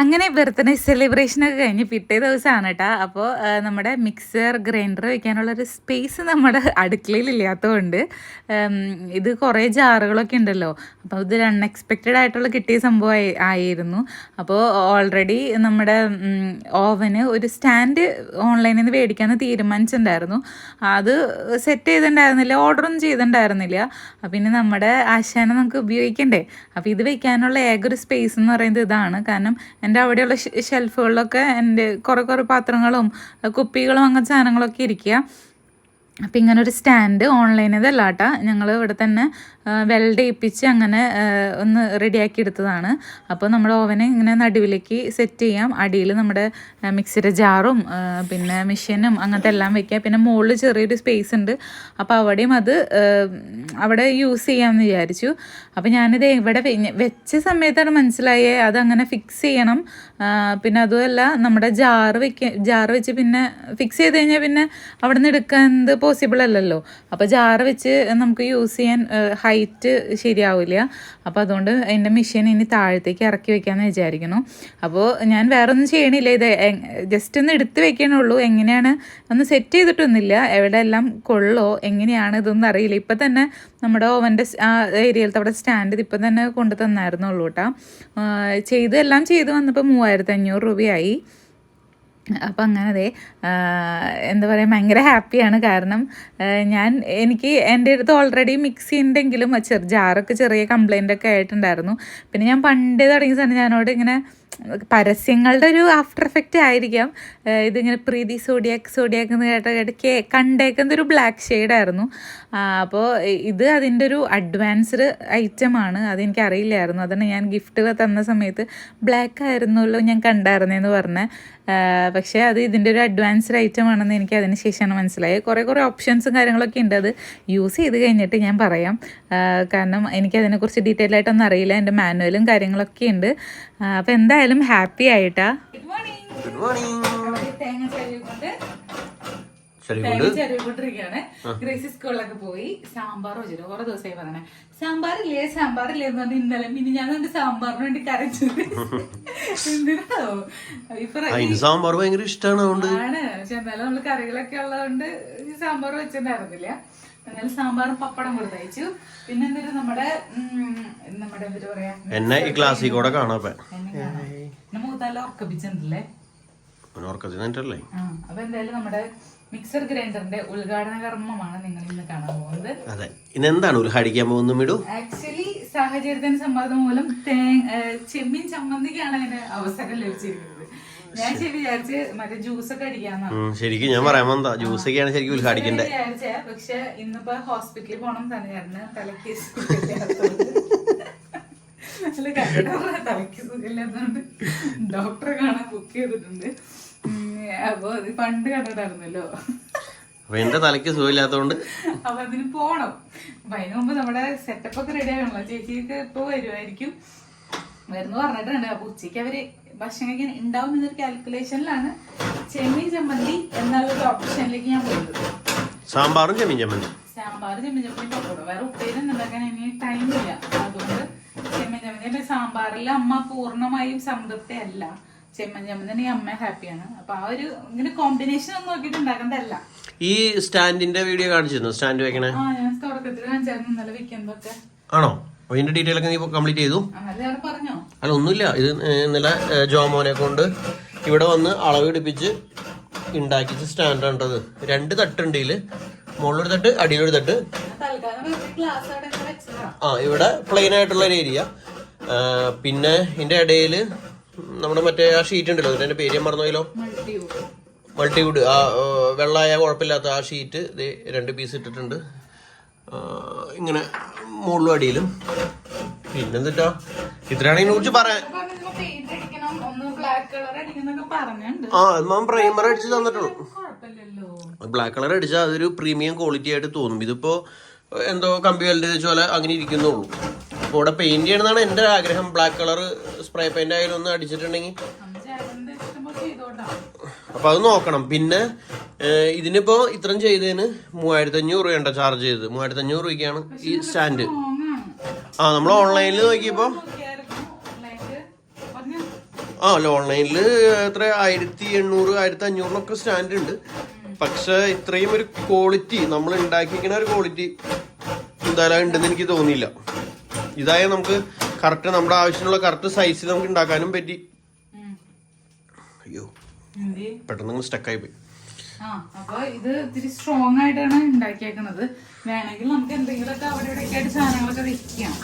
അങ്ങനെ birthday celebration ഒക്കെ കഴിഞ്ഞ് പിറ്റേ ദിവസമാണ് കേട്ടോ അപ്പോൾ നമ്മുടെ മിക്സർ ഗ്രൈൻഡർ വെക്കാനുള്ള ഒരു സ്പേസ് നമ്മുടെ അടുക്കളയിൽ ഇല്ലാത്തതുകൊണ്ട് ഇത് കുറേ ജാറുകളൊക്കെ ഉണ്ടല്ലോ. അപ്പോൾ ഇത് അൺഎക്സ്പെക്റ്റഡ് ആയിട്ടുള്ള കിട്ടിയ സംഭവം ആയിരുന്നു. അപ്പോൾ ഓൾറെഡി നമ്മുടെ ഓവന് ഒരു സ്റ്റാൻഡ് ഓൺലൈനിൽ നിന്ന് മേടിക്കാമെന്ന് തീരുമാനിച്ചിട്ടുണ്ടായിരുന്നു. അത് സെറ്റ് ചെയ്തിട്ടുണ്ടായിരുന്നില്ല ഓർഡറൊന്നും ചെയ്തിട്ടുണ്ടായിരുന്നില്ല. പിന്നെ നമ്മുടെ ആശാനെ നമുക്ക് ഉപയോഗിക്കണ്ടേ? അപ്പോൾ ഇത് വെക്കാനുള്ള ഏക ഒരു സ്പേസ് എന്ന് പറയുന്നത് ഇതാണ്. കാരണം എന്റെ അവിടെയുള്ള ഷെൽഫുകളിലൊക്കെ എന്റെ കുറേ കുറേ പാത്രങ്ങളും കുപ്പികളും അങ്ങനത്തെ സാധനങ്ങളൊക്കെ ഇരിക്കുക. അപ്പം ഇങ്ങനെ ഒരു സ്റ്റാൻഡ് ഓൺലൈനതല്ല കേട്ടോ ഞങ്ങൾ ഇവിടെ തന്നെ വെൽഡ് ചെയ്യിപ്പിച്ച് അങ്ങനെ ഒന്ന് റെഡിയാക്കി എടുത്തതാണ്. അപ്പോൾ നമ്മുടെ ഓവനെ ഇങ്ങനെ നടുവിലേക്ക് സെറ്റ് ചെയ്യാം. അടിയിൽ നമ്മുടെ മിക്സിയുടെ ജാറും പിന്നെ മെഷീനും അങ്ങനത്തെ എല്ലാം വെക്കാം പിന്നെ മുകളിൽ ചെറിയൊരു സ്പേസ് ഉണ്ട്. അപ്പോൾ അവിടെയും അത് അവിടെ യൂസ് ചെയ്യാമെന്ന് വിചാരിച്ചു. അപ്പോൾ ഞാനിത് ഇവിടെ വെച്ച സമയത്താണ് മനസ്സിലായേ അത് അങ്ങനെ ഫിക്സ് ചെയ്യണം. പിന്നെ അതുമല്ല നമ്മുടെ ജാറ് വെക്ക ജാറ് വെച്ച് പിന്നെ ഫിക്സ് ചെയ്ത് കഴിഞ്ഞാൽ പിന്നെ അവിടെ നിന്ന് എടുക്കാൻ പോസിബിൾ അല്ലല്ലോ. അപ്പോൾ ജാർ വെച്ച് നമുക്ക് യൂസ് ചെയ്യാൻ ഹൈറ്റ് ശരിയാവില്ല. അപ്പോൾ അതുകൊണ്ട് എന്റെ മെഷീൻ ഇനി താഴത്തേക്ക് ഇറക്കി വെക്കാമെന്ന് വിചാരിക്കുന്നു. അപ്പോൾ ഞാൻ വേറെ ഒന്നും ചെയ്യണില്ല. ഇത് ജസ്റ്റ് ഒന്ന് എടുത്ത് വെക്കണുള്ളൂ എങ്ങനെയാണ്? ഒന്ന് സെറ്റ് ചെയ്തിട്ടൊന്നുമില്ല. എവിടെ എല്ലാം കൊള്ളോ എങ്ങനെയാണ് ഇതൊന്നും അറിയില്ല. ഇപ്പം തന്നെ നമ്മുടെ ഓവന്റെ ആ ഏരിയയിലത്തെ അവിടെ സ്റ്റാൻഡ് ഇപ്പം തന്നെ കൊണ്ടു തന്നായിരുന്നുള്ളൂ കേട്ടോ ചെയ്തെല്ലാം ചെയ്ത് വന്നപ്പോൾ മൂവായിരത്തി അഞ്ഞൂറ് രൂപയായി. അപ്പം അങ്ങനെ അതെ എന്താ പറയുക ഭയങ്കര ഹാപ്പിയാണ്. കാരണം ഞാൻ എനിക്ക് എന്റെ അടുത്ത് ഓൾറെഡി മിക്സി ഉണ്ടെങ്കിലും ചെറു ജാറൊക്കെ ചെറിയ കംപ്ലൈന്റ് ഒക്കെ ആയിട്ടുണ്ടായിരുന്നു. പിന്നെ ഞാൻ പണ്ടേ തുടങ്ങിയ സമയം ഞാനോട് ഇങ്ങനെ പരസ്യങ്ങളുടെ ഒരു ആഫ്റ്റർ എഫക്റ്റ് ആയിരിക്കാം. ഇതിങ്ങനെ പ്രീതി സോഡിയാക്ക് സോഡിയാക്ക് എന്ന് കേട്ട കേട്ട് കണ്ടേക്കുന്ന ഒരു ബ്ലാക്ക് ഷെയ്ഡായിരുന്നു അപ്പോൾ ഇത് അതിന്റെ ഒരു അഡ്വാൻസ്ഡ് ഐറ്റമാണ് അതെനിക്ക് അറിയില്ലായിരുന്നു. അതാണ് ഞാൻ ഗിഫ്റ്റ് തന്ന സമയത്ത് ബ്ലാക്ക് ആയിരുന്നല്ലോ ഞാൻ കണ്ടായിരുന്നേന്ന് പറഞ്ഞ്. പക്ഷേ അത് ഇതിന്റെ ഒരു അഡ്വാൻസ്ഡ് ഐറ്റം ആണെന്ന് എനിക്ക് അതിന് ശേഷമാണ് മനസ്സിലായത്. കുറേ കുറേ ഓപ്ഷൻസും കാര്യങ്ങളൊക്കെ ഉണ്ട്. അത് യൂസ് ചെയ്ത് കഴിഞ്ഞിട്ട് ഞാൻ പറയാം. കാരണം എനിക്ക് അതിനെക്കുറിച്ച് ഡീറ്റെയിൽ ആയിട്ടൊന്നും അറിയില്ല. എന്റെ മാനുവലും കാര്യങ്ങളൊക്കെ ഉണ്ട്. അപ്പോൾ എന്തായാലും ഹാപ്പി ആയിട്ടാ. ഗുഡ് മോർണിംഗ് ഗുഡ് മോർണിംഗ് തേങ്ങ ചെരുവിക്കൊണ്ടിരിക്കുകയാണ് ഗ്രേസി സ്കൂളിലൊക്കെ പോയി സാമ്പാർ വെച്ചിട്ട് കുറെ ദിവസമായി പറഞ്ഞു. സാമ്പാറില്ലേ? സാമ്പാറില്ലേ എന്ന് പറഞ്ഞ് ഇന്നലെ പിന്നെ ഞാൻ എന്റെ സാമ്പാറിന് വേണ്ടി കരച്ചു എന്തിനാ ഇപ്പൊ അതിന് സാമ്പാർ ഭയങ്കര ഇഷ്ടമാണ് ആണ്. പക്ഷെ എന്നാലും നമ്മൾ കറികളൊക്കെ ഉള്ളതുകൊണ്ട് ഈ സാമ്പാർ വെച്ചിട്ടുണ്ടായിരുന്നില്ല. എന്നാലും സാമ്പാറും പപ്പടം കൊടുത്തയച്ചു പിന്നെ എന്തൊരു നമ്മുടെ നമ്മുടെ എന്തൊരു പറയാ? എന്നെ ഈ ക്ലാസ്സിൽ കൂടെ കാണാൻ മുഖത്തല്ല ഉറക്കപ്പിച്ചിട്ടുണ്ടല്ലേ ഉറക്കത്തിനല്ലേ അപ്പൊ എന്തായാലും നമ്മുടെ മിക്സർ ഗ്രൈൻഡറിന്റെ ഉദ്ഘാടന കർമ്മമാണ് നിങ്ങൾ ഇന്ന് കാണാൻ പോകുന്നത്. അതെ. ഇന്ന് എന്താണ് ഉദ്ഘാടിക്കാൻ പോകുന്നത് മിടു? ആക്ച്വലി സാഹചര്യത്തിന് സമ്മർദ്ദം മൂലം ചെമ്മീൻ ചമ്മന്തിക്കാണ് അതിന് അവസരം ലഭിച്ചിരിക്കുന്നത്. ഞാൻ ശരി. വിചാരിച്ച് മറ്റേ ജ്യൂസ് ഒക്കെ അടിക്കാന്നാണ് ശരിക്കും ഞാൻ പറയാൻ വന്നതാ. ജ്യൂസൊക്കെയാണ് ശരിക്കും ഉദ്ഘാടിക്കണ്ടേ വിചാരിച്ചേ. പക്ഷെ ഇന്നിപ്പോ ഹോസ്പിറ്റലിൽ പോണം തന്നെയായിരുന്നു തലക്ക് തലക്ക് സുഖമില്ലാത്തതുകൊണ്ട്. ഡോക്ടറെ കാണാൻ ബുക്ക് ചെയ്തിട്ടുണ്ട്. അപ്പൊ പണ്ട് കണ്ടിട്ടായിരുന്നല്ലോ. അപ്പൊ എന്റെ തലയ്ക്ക് സുഖമില്ലാത്തോണ്ട്. അപ്പൊ അതിന് പോണം. അപ്പൊ അതിന് മുമ്പ് നമ്മുടെ സെറ്റപ്പ് ഒക്കെ റെഡി ആകണല്ലോ ചേച്ചിക്ക് ഇപ്പൊ വരുമായിരിക്കും വരുന്നു പറഞ്ഞിട്ടുണ്ട്. അപ്പൊ ഉച്ചയ്ക്ക് അവർ ഭക്ഷണം കഴിക്കാൻ ഉണ്ടാവും എന്നൊരു കാൽക്കുലേഷനിലാണ് ചെമ്മീൻ ചമ്മന്തി എന്നുള്ള ഓപ്ഷനിലേക്ക് ഞാൻ പോയത്. സാമ്പാറും ചെമ്മീൻ ചമ്മന്തി. സാമ്പാറും ചെമ്മീൻ ചമ്മന്തി പപ്പടം വേറെ ഉപ്പേരും ഉണ്ടാക്കാൻ ഇനി ടൈമില്ല അതുകൊണ്ട് ചെമ്മീൻ ചമ്മന്തി സാമ്പാറിൽ അമ്മ പൂർണമായും സംതൃപ്തി അല്ല. ചെമ്മീൻ ചമ്മന്തി അമ്മ ഹാപ്പിയാണ്. അപ്പൊ ആ ഒരു ഇങ്ങനെ കോമ്പിനേഷൻ ഒന്നും നോക്കിയിട്ട് ഉണ്ടാക്കേണ്ടതല്ല. ഈ സ്റ്റാൻഡിന്റെ വീഡിയോ കാണിച്ചിരുന്നു? സ്റ്റാൻഡ് വെക്കണേ? ആ ഞാൻ തുടക്കത്തിൽ കാണിച്ചായിരുന്നു. ഇന്നലെ വെക്കുന്നതൊക്കെ ആണോ? അതിന്റെ ഡീറ്റെയിൽ ഒക്കെ നീ കംപ്ലീറ്റ് ചെയ്തു? പറഞ്ഞോ? അല്ല ഒന്നുമില്ല. ഇത് ഇന്നലെ ജോമോനെ കൊണ്ട് ഇവിടെ വന്ന് അളവ് എടുപ്പിച്ച് ഉണ്ടാക്കിച്ച സ്റ്റാൻഡാണത് രണ്ട് തട്ടുണ്ട് ഇതിൽ. മുകളിലൊരു തട്ട് അടിയിലൊരു തട്ട്. ആ ഇവിടെ പ്ലെയിൻ ആയിട്ടുള്ള ഒരു ഏരിയ പിന്നെ ഇതിന്റെ ഇടയിൽ നമ്മുടെ മറ്റേ ആ ഷീറ്റ് ഉണ്ടല്ലോ അതിന്റെ പേര് ഞാൻ മറന്നുപോയല്ലോ. മൾട്ടിവുഡ് ആ വെള്ളമായ കുഴപ്പമില്ലാത്ത ആ ഷീറ്റ് ഇത് രണ്ട് പീസ് ഇട്ടിട്ടുണ്ട്. ഇങ്ങനെ മുകളിലും അടിയിലും. പിന്നെന്തിട്ടാ? ഇത്രയാണ് ഇതിനെ കുറിച്ച് പറയാൻ പറഞ്ഞിട്ടുണ്ട്. ആ മാം പ്രൈമർ അടിച്ച് തന്നിട്ടുള്ളൂ. ബ്ലാക്ക് കളർ അടിച്ചാൽ അതൊരു പ്രീമിയം ക്വാളിറ്റി ആയിട്ട് തോന്നും. ഇതിപ്പോ എന്തോ കമ്പി വെൽഡ് വെച്ച പോലെ അങ്ങനെ ഇരിക്കുന്നുള്ളൂ. അപ്പോൾ ഇവിടെ പെയിന്റ് ചെയ്യണമെന്നാണ് എന്റെ ആഗ്രഹം. ബ്ലാക്ക് കളർ സ്പ്രേ പെയിന്റ് ആയാലും ഒന്ന് അടിച്ചിട്ടുണ്ടെങ്കിൽ. അമ്മ ചേട്ടന്റെ ഇഷ്ടം പോലെ ചെയ്തോട്ടാ അപ്പൊ അത് നോക്കണം. പിന്നെ ഇതിനിപ്പോ ഇത്രയും ചെയ്തതിന് മൂവായിരത്തി അഞ്ഞൂറ് രൂപയുണ്ടോ ചാർജ് ചെയ്തത്. മൂവായിരത്തി അഞ്ഞൂറ് രൂപയ്ക്കാണ് ഈ സ്റ്റാൻഡ് ആ നമ്മൾ ഓൺലൈനിൽ നോക്കിയപ്പോ നോക്കിയായിരുന്നു ഓൺലൈനിൽ ആ അല്ല ഓൺലൈനിൽ എത്ര? ആയിരത്തി എണ്ണൂറ് ആയിരത്തി അഞ്ഞൂറിനൊക്കെ സ്റ്റാൻഡ് ഉണ്ട്. പക്ഷെ ഇത്രയും ഒരു ക്വാളിറ്റി നമ്മൾ ഉണ്ടാക്കിയിരിക്കുന്ന ഒരു ക്വാളിറ്റി എന്തായാലും ഉണ്ടെന്ന് എനിക്ക് തോന്നിയില്ല. ഇതായ നമുക്ക് കറക്റ്റ് നമ്മുടെ ആവശ്യമുള്ള കറക്റ്റ് സൈസിൽ നമുക്ക് ഉണ്ടാക്കാനും പറ്റി. അയ്യോ പെട്ടെന്ന് നിങ്ങൾ സ്റ്റക്കായി പോയി. അപ്പൊ ഇത് ഇത്തിരി സ്ട്രോങ് ആയിട്ടാണ് ഉണ്ടാക്കിയേക്കണത് വേണമെങ്കിൽ നമുക്ക് എന്തെങ്കിലുമൊക്കെ അവിടെ ഇവിടെയൊക്കെ ആയിട്ട് സാധനങ്ങളൊക്കെ വെക്കാം.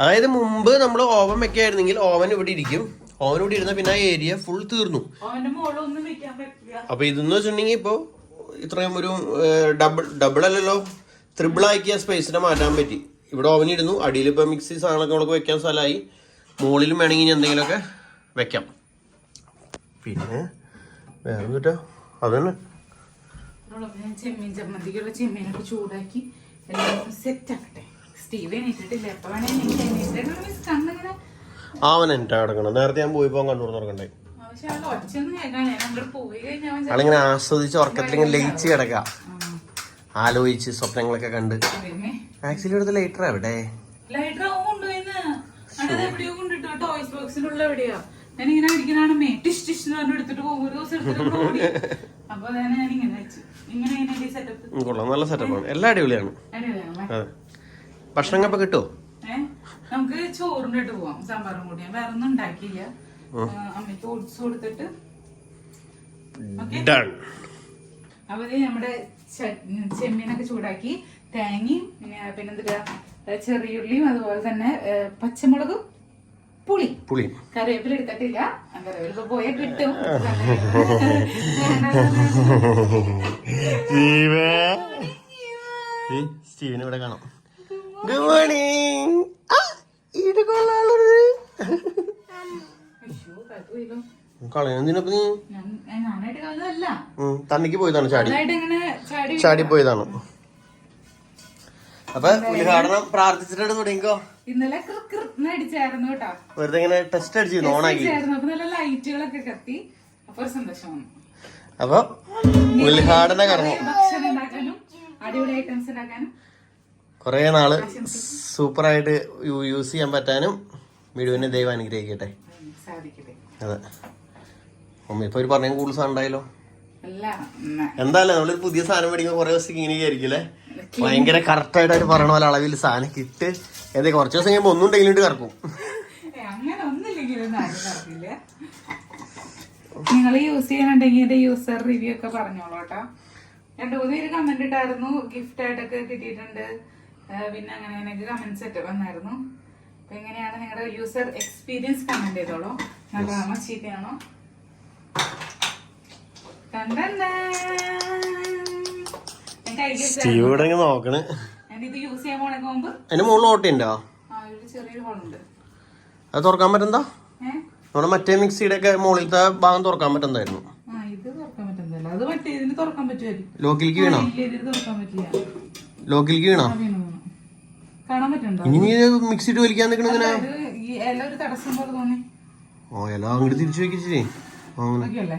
അതായത് മുമ്പ് നമ്മൾ ഓവൻ വെക്കായിരുന്നെങ്കിൽ ഓവൻ ഇവിടെ ഇരിക്കും. ഓവൻ ഇവിടെ ഇരുന്ന പിന്നെ ആ ഏരിയ ഫുൾ തീർന്നു. അപ്പൊ ഇതെന്ന് വെച്ചിട്ടുണ്ടെങ്കിൽ ഇപ്പൊ ഇത്രയും ഒരു ഡബിൾ ഡബിൾ അല്ലല്ലോ. ത്രിബിൾ ആക്കിയ സ്പേസിനെ മാറ്റാൻ പറ്റി. ഇവിടെ ഓവൻ ഇടുന്നു. അടിയിൽ ഇപ്പൊ മിക്സി സാധനങ്ങളൊക്കെ നമുക്ക് വെക്കാൻ സ്ഥലമായി. മുകളിലും വേണമെങ്കിൽ എന്തെങ്കിലുമൊക്കെ വെക്കാം. പിന്നെ വേറെ എന്നിട്ടോ അത് തന്നെ ചെമ്മീൻ ചമ്മന്തിക്കുള്ള ചെമ്മീനൊക്കെ ചൂടാക്കി എല്ലാം സെറ്റ് ആക്കട്ടെ. സ്റ്റീവ് എണീറ്റിട്ടില്ല എപ്പോ വേണേ കണ്ണിങ്ങനെ അവൻ എന്റെ കിടക്കണം നേരത്തെ ഞാൻ പോയി പോകാൻ കണ്ടു തുറക്കണ്ടേ? ആളിങ്ങനെ ആസ്വദിച്ച് ഉറക്കത്തിൽ ഇങ്ങനെ ലയിച്ച് കിടക്കുക. ആലോചിച്ച് സ്വപ്നങ്ങളൊക്കെ കണ്ട്. ആക്ച്വലി ഇവിടുത്തെ ലൈറ്റർ എവിടെ കൊള്ളാം. നല്ല സെറ്റപ്പാണ് എല്ലാം അടിപൊളിയാണ്. ഭക്ഷണം ഇപ്പൊ കിട്ടുമോ നമുക്ക് ചോറിന്റെ ഇട്ട് പോവാം. സാമ്പാറും കൂടി വേറെ ഒന്നും ഉണ്ടാക്കിയില്ല. അമ്മയ്ക്ക് ഓടിച്ചു കൊടുത്തിട്ട്. ഡൺ അപ്പൊ ഇത് നമ്മുടെ ചെമ്മീനൊക്കെ ചൂടാക്കി തേങ്ങയും പിന്നെ പിന്നെന്താ ചെറിയുള്ളിയും അതുപോലെ തന്നെ പച്ചമുളകും പുളി. പുളി. കറിവേപ്പില എടുത്തിട്ടില്ല. കറിവേപ്പില പോയ കിട്ടും. സ്റ്റീവൻ ഇവിടെ കാണാം. ഗുഡ് മോർണിംഗ് ഇത് കൊള്ളാളൊരു അയ്യോ, തണ്ണിക്ക് പോയതാണ് ചാടി. ചാടി പോയതാണ്. അപ്പൊ ഉദ്ഘാടനം പ്രാർത്ഥിച്ചിട്ട് തുടങ്ങിക്കോ? ഇന്നലെ അടിച്ചായിരുന്നു കേട്ടോ. വെറുതെ ഇങ്ങനെ ടെസ്റ്റ് അടിച്ചിരുന്നു ഓണാക്കി. നല്ല ലൈറ്റുകളൊക്കെ കത്തി. അപ്പൊ സന്തോഷം. അപ്പൊ ഉദ്ഘാടന കർമ്മം. ഭക്ഷണം ഉണ്ടാക്കാനും അടിപൊളി ഐറ്റംസ് ഉണ്ടാക്കാനും. കുറേ നാൾ സൂപ്പറായിട്ട് യൂസ് ചെയ്യാൻ പറ്റാനും വീഡിയോനെ ദൈവം അനുഗ്രഹിക്കട്ടെ. അതെ. അമ്മ ഇപ്പൊ ഒരു പറഞ്ഞ കൂടുതൽ സാധനം ഉണ്ടായല്ലോ. എന്തായാലും നമ്മളൊരു പുതിയ സാധനം മേടിക്കുമ്പോൾ കുറെ ദിവസം ഇങ്ങനെ ആയിരിക്കില്ലേ ഭയങ്കര കറക്റ്റ് ആയിട്ട് അവർ പറയണ പോലെ അളവിൽ സാധനം കിട്ട്. എന്താ കുറച്ച് ദിവസം കഴിയുമ്പോൾ ഒന്നും ഉണ്ടെങ്കിലും കറക്കും. നിങ്ങൾ യൂസ് ചെയ്യാനുണ്ടെങ്കിൽ എന്റെ യൂസർ റിവ്യൂ ഒക്കെ പറഞ്ഞോളൂ കേട്ടോ. രണ്ടു മൂന്ന് പേര് കമന്റ് ഇട്ടായിരുന്നു. ഗിഫ്റ്റ് ആയിട്ടൊക്കെ കിട്ടിയിട്ടുണ്ട്. പിന്നെ അങ്ങനെ അങ്ങനെയൊക്കെ കമന്റ്സ് ഒക്കെ വന്നായിരുന്നു. അപ്പൊ എങ്ങനെയാണ് നിങ്ങളുടെ യൂസർ എക്സ്പീരിയൻസ് കമന്റ് ചെയ്തോളൂ. നല്ലതാണോ ചീത്തയാണോ സ്റ്റീവ് ഇവിടെ നോക്കണ്. അതിന്റെ മുകളിൽ ഓട്ടയുണ്ടോ അത് തുറക്കാൻ പറ്റഎന്താ ഏഹ് നമ്മുടെ മറ്റേ മിക്സിയുടെ ഒക്കെ മുകളിലത്തെ ഭാഗം തുറക്കാൻ പറ്റുന്നതായിരുന്നു. ലോക്കിലേക്ക് വീണോ? ലോക്കിലേക്ക് വീണോ? ഇനി നീ മിക്സി വലിക്കാൻ നിൽക്കണ ഇങ്ങനെ? ഈ ഇല ഒരു പോലെ തോന്നി. ഓ എല്ലാം അങ്ങോട്ട് തിരിച്ചു വെക്കിച്ചേ അങ്ങനെ.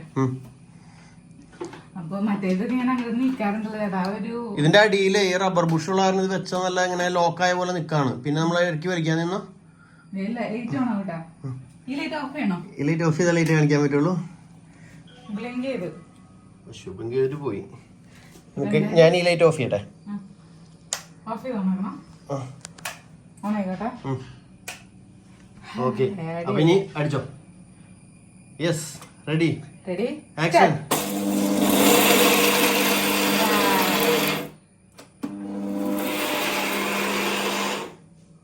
അപ്പൊ ഞാൻ അങ്ങനെ ഒരു ഇതിന്റെ അടിയിൽ ഈ റബ്ബർ ബുഷ് കാരണം ഇത് വെച്ചാൽ നല്ല ഇങ്ങനെ ലോക്കായ പോലെ നിക്കാണ്. പിന്നെ നമ്മൾ ഇറക്കി വലിക്കാൻ നിന്നോ? ലൈറ്റ് വേണോ കേട്ടാ ഈ ലൈറ്റ് ഓഫ് ചെയ്യണോ ഈ ലൈറ്റ് ഓഫ് ചെയ്താൽ ലൈറ്റ് കാണിക്കാൻ പറ്റുള്ളൂ. ബ്ലിങ്ക് ചെയ്ത്. ശുഭം കേട്ട് പോയി. നമുക്ക് ഞാൻ ഈ ലൈറ്റ് ഓഫ് ചെയ്യട്ടെ. ഓഫ് ഓൺ ആയിക്കോട്ടെ ഓക്കെ. അപ്പൊ ഇനി അടിച്ചോ. Yes ready ready action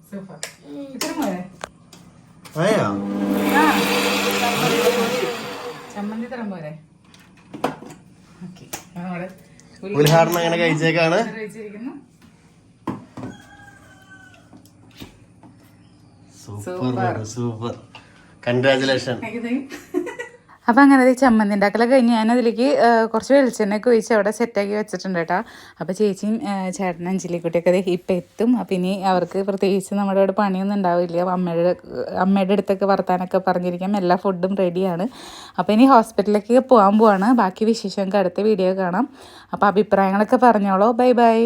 super ഇത്ര പോരെ ആയാ? ആ. ചമ്മന്തി തരം പോരെ ഓക്കെ. നമ്മുടെ ഉദ്ഘാടനം അങ്ങനെ കഴിച്ചേക്കാണ്. സൂപ്പർ സൂപ്പർ കൺഗ്രാചുലേഷൻ അപ്പോൾ അങ്ങനെ ഈ ചമ്മന്തി ഉണ്ടാക്കലൊക്കെ കഴിഞ്ഞ് ഞാനതിലേക്ക് കുറച്ച് വെളിച്ചെണ്ണയൊക്കെ ഒഴിച്ച് അവിടെ സെറ്റാക്കി വെച്ചിട്ടുണ്ട് കേട്ടോ. അപ്പോൾ ചേച്ചിയും ചേട്ടനും അഞ്ചലിക്കുട്ടിയൊക്കെ ദേ ഇപ്പം എത്തും. അപ്പം ഇനി അവർക്ക് പ്രത്യേകിച്ച് നമ്മുടെ ഇവിടെ പണിയൊന്നും ഉണ്ടാവില്ല. അമ്മയുടെ അമ്മയുടെ അടുത്തൊക്കെ വർത്താനൊക്കെ പറഞ്ഞിരിക്കാം. എല്ലാ ഫുഡും റെഡിയാണ്. അപ്പോൾ ഇനി ഹോസ്പിറ്റലിലേക്ക് പോകാൻ പോവാണ്. ബാക്കി വിശേഷങ്ങൾക്ക് അടുത്ത വീഡിയോ കാണാം. അപ്പോൾ അഭിപ്രായങ്ങളൊക്കെ പറഞ്ഞോളൂ. Bye bye.